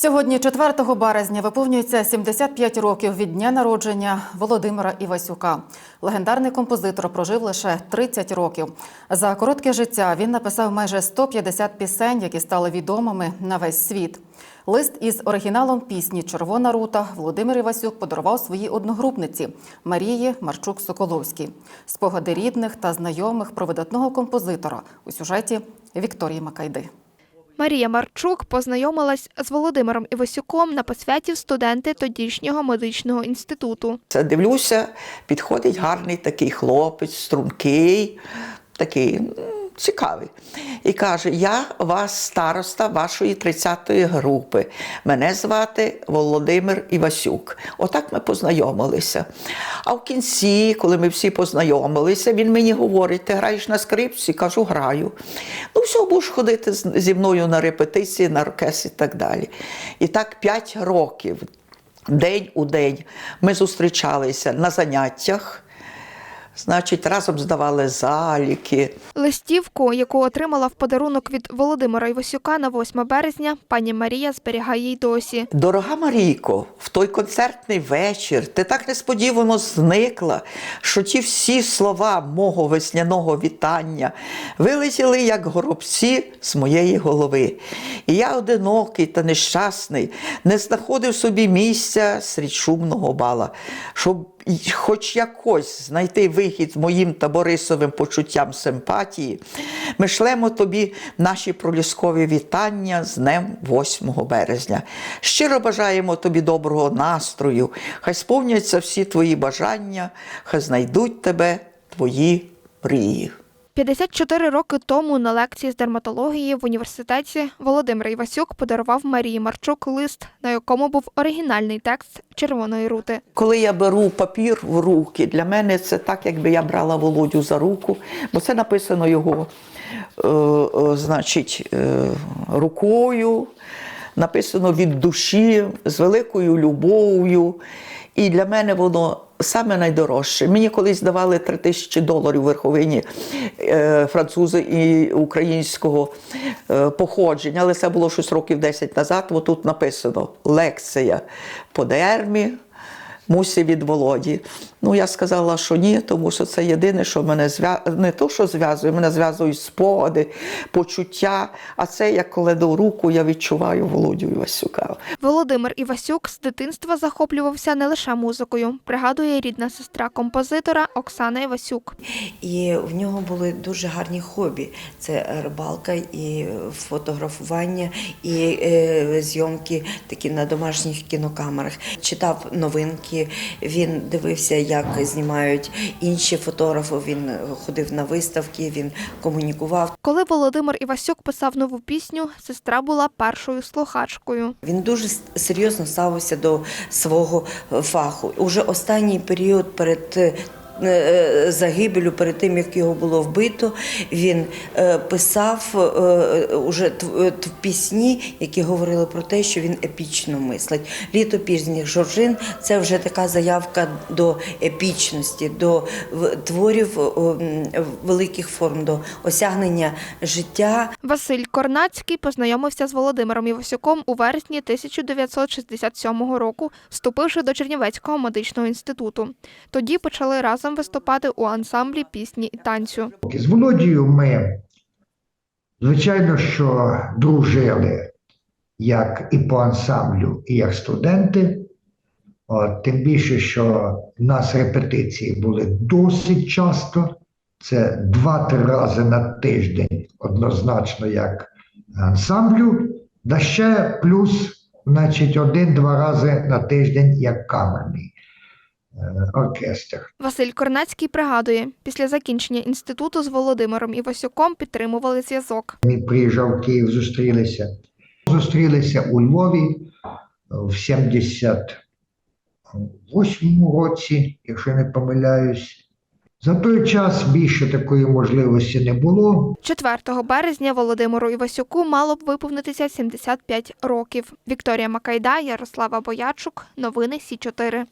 Сьогодні, 4 березня, виповнюється 75 років від дня народження Володимира Івасюка. Легендарний композитор прожив лише 30 років. За коротке життя він написав майже 150 пісень, які стали відомими на весь світ. Лист із оригіналом пісні Червона рута Володимир Івасюк подарував своїй одногрупниці Марії Марчук-Соколовській. Спогади рідних та знайомих про видатного композитора у сюжеті Вікторії Макайди. Марія Марчук познайомилась з Володимиром Івасюком на посвяті студенти тодішнього медичного інституту. Це дивлюся, підходить гарний такий хлопець, стрункий, такий цікавий. І каже: Я вас староста вашої 30-ї групи. Мене звати Володимир Івасюк. Отак ми познайомилися. А в кінці, коли ми всі познайомилися, він мені говорить: ти граєш на скрипці? Кажу, граю. Ну, все, будеш ходити зі мною на репетиції, на оркестр і так далі. І так 5 років. День у день ми зустрічалися на заняттях, значить, разом здавали заліки. Листівку, яку отримала в подарунок від Володимира Івасюка на 8 березня, пані Марія зберігає й досі. Дорога Марійко, в той концертний вечір ти так несподівано зникла, що ті всі слова мого весняного вітання вилетіли як горобці з моєї голови. І я одинокий та нещасний, не знаходив собі місця серед шумного бала, щоб хоч якось знайти вихід моїм та Борисовим почуттям симпатії, ми шлемо тобі наші проліскові вітання з днем 8 березня. Щиро бажаємо тобі доброго настрою, хай сповняться всі твої бажання, хай знайдуть тебе твої мрії. 54 роки тому на лекції з дерматології в університеті Володимир Івасюк подарував Марії Марчук лист, на якому був оригінальний текст Червоної рути. Коли я беру папір в руки, для мене це так, якби я брала Володю за руку, бо це написано його, е, е, значить, е, рукою, написано від душі, з великою любов'ю. І для мене воно саме найдорожче. Мені колись давали 3 тисячі доларів верховині е, французи і українського е, походження, але це було щось років 10 назад. Бо тут написано лекція по дермі. Мусі від Володі. Ну, я сказала, що ні, тому що це єдине, що мене зв'язує, не то, що зв'язує, мене зв'язують спогади, почуття. А це як коли до руку я відчуваю Володю Івасюка. Володимир Івасюк з дитинства захоплювався не лише музикою, пригадує рідна сестра композитора Оксана Івасюк. І в нього були дуже гарні хобі: це рибалка, і фотографування, і е, зйомки такі на домашніх кінокамерах. Читав новинки, він дивився, як знімають інші фотографи. Він ходив на виставки, він комунікував. Коли Володимир Івасюк писав нову пісню, сестра була першою слухачкою. Він дуже серйозно ставився до свого фаху. Уже останній період перед е, загибелю, перед тим як його було вбито, він е, писав е, уже е, пісні, які говорили про те, що він епічно мислить. Літо пізніх жоржин це вже така заявка до епічності, до творів е, великих форм, до осягнення життя Василь Корнацький познайомився з Володимиром Івасюком у вересні 1967 року, вступивши до Чернівецького медичного інституту. Тоді почали разом виступати у ансамблі пісні і танцю. З Володією ми, звичайно, що дружили як і по ансамблю, і як студенти. От, тим більше, що в нас репетиції були досить часто. Це два-три рази на тиждень, однозначно, як ансамблю, да ще плюс, значить, один-два рази на тиждень як камерний оркестр. Василь Корнацький пригадує, після закінчення інституту з Володимиром Івасюком підтримували зв'язок. Він приїжджав в Київ, зустрілися. Зустрілися у Львові в 78-му році, якщо не помиляюсь. За той час більше такої можливості не було. 4 березня Володимиру Івасюку мало б виповнитися 75 років. Вікторія Макайда, Ярослава Боячук. Новини Сі 4